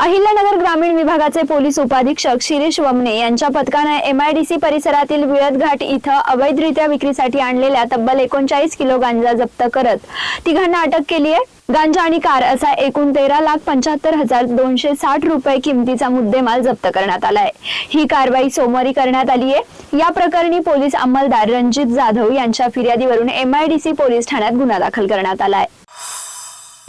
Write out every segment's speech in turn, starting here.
अहिल्यानगर ग्रामीण विभागाचे पोलीस उपाधीक्षक शिरीष वमने यांच्या पथकाने एमआयडीसी परिसरातील विळदघाट इथं अवैधरित्या विक्रीसाठी आणलेल्या तब्बल एकोणचाळीस किलो गांजा जप्त करत तिघांना अटक केली आहे गांजा आणि कार असा एकूण तेरा लाख पंच्याहत्तर हजार दोनशे साठ रुपये किमतीचा मुद्देमाल जप्त करण्यात आलाय. ही कारवाई सोमवारी करण्यात आली आहे या प्रकरणी पोलीस अंमलदार रणजित जाधव यांच्या फिर्यादीवरून एमआयडीसी पोलीस ठाण्यात गुन्हा दाखल करण्यात आला आहे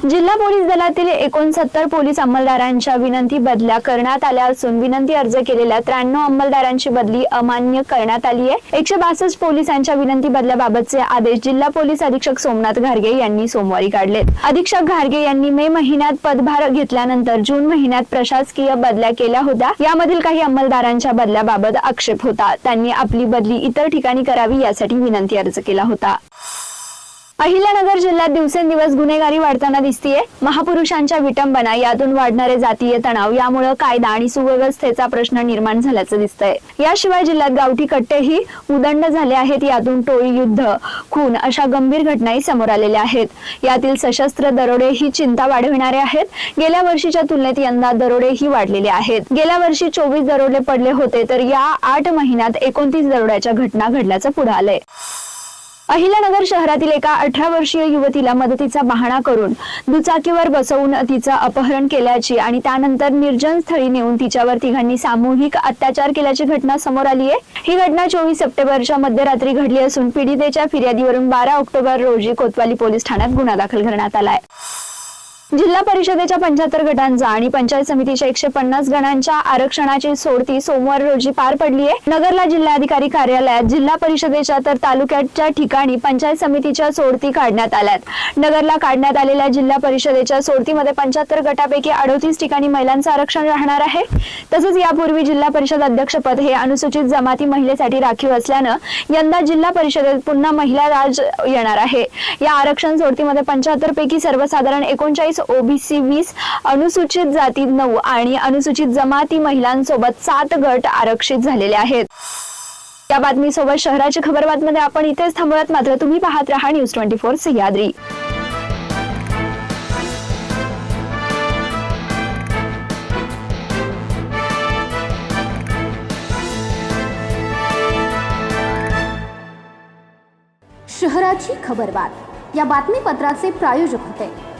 जिल्हा पोलीस दलातील एकोणसत्तर पोलीस अंमलदारांच्या विनंती बदल्या करण्यात आल्या असून विनंती अर्ज केलेल्या त्र्याण्णव अंमलदारांची बदली अमान्य करण्यात आली आहे. एकशे बासष्ट पोलिसांच्या विनंती बदल्याबाबतचे आदेश जिल्हा पोलीस अधीक्षक सोमनाथ घारगे यांनी सोमवारी काढलेत. अधीक्षक घारगे यांनी मे महिन्यात पदभार घेतल्यानंतर जून महिन्यात प्रशासकीय बदल्या केल्या होत्या. यामधील काही अंमलदारांच्या बदल्याबाबत आक्षेप होता. त्यांनी आपली बदली इतर ठिकाणी करावी यासाठी विनंती अर्ज केला होता. अहिल्यानगर जिल्ह्यात दिवसेंदिवस गुन्हेगारी वाढताना दिसतीये. महापुरुषांच्या विटंबना यातून वाढणारे जातीय तणाव यामुळे कायदा आणि सुव्यवस्थेचा प्रश्न निर्माण झाल्याचं दिसतंय. याशिवाय जिल्ह्यात गावठी कट्टेही उदंड झाले आहेत. यातून टोळी युद्ध खून अशा गंभीर घटनाही समोर आलेल्या आहेत. यातील सशस्त्र दरोडे ही चिंता वाढविणारे आहेत. गेल्या वर्षीच्या तुलनेत यंदा दरोडेही वाढलेले आहेत. गेल्या वर्षी चोवीस दरोडे पडले होते तर या आठ महिन्यात एकोणतीस दरोड्याच्या घटना घडल्याचं पुढे आलंय. अहिल्यानगर शहरातील एका अठरा वर्षीय युवतीला मदतीचा बहाणा करून दुचाकीवर बसवून तिचं अपहरण केल्याची आणि त्यानंतर निर्जन स्थळी नेऊन तिच्यावर तिघांनी सामूहिक अत्याचार केल्याची घटना समोर आली आहे. ही घटना चोवीस सप्टेंबरच्या मध्यरात्री घडली असून पीडितेच्या फिर्यादीवरून बारा ऑक्टोबर रोजी कोतवाली पोलीस ठाण्यात गुन्हा दाखल करण्यात आलाय जिल्हा परिषदेच्या पंच्याहत्तर गटांचा आणि पंचायत समितीच्या एकशे पन्नास गणांच्या आरक्षणाची सोडती सोमवार रोजी पार पडली आहे. नगरला जिल्हाधिकारी कार्यालयात जिल्हा परिषदेच्या तर तालुक्याच्या ठिकाणी पंचायत समितीच्या सोडती काढण्यात आल्यात. नगरला काढण्यात आलेल्या जिल्हा परिषदेच्या सोडतीमध्ये पंच्याहत्तर गटापैकी अडोतीस ठिकाणी महिलांचं आरक्षण राहणार आहे. तसंच यापूर्वी जिल्हा परिषद अध्यक्षपद हे अनुसूचित जमाती महिलेसाठी राखीव असल्यानं यंदा जिल्हा परिषदेत पुन्हा महिला राज येणार आहे. या आरक्षण सोडतीमध्ये पंच्याहत्तर पैकी सर्वसाधारण एकोणचाळीस ओबीसी वीस अनुसूचित जाती नऊ आणि अनुसूचित जमाती महिलांसोबत सात गट आरक्षित झालेले आहेत. या बातमीसोबत शहराची खबर बातमध्ये आपण इथेच थांबूयात. मात्र तुम्ही पाहत राहा न्यूज ट्वेंटी फोर सह्याद्री. शहराची खबरबात या बातमीपत्राचे प्रायोजक होते.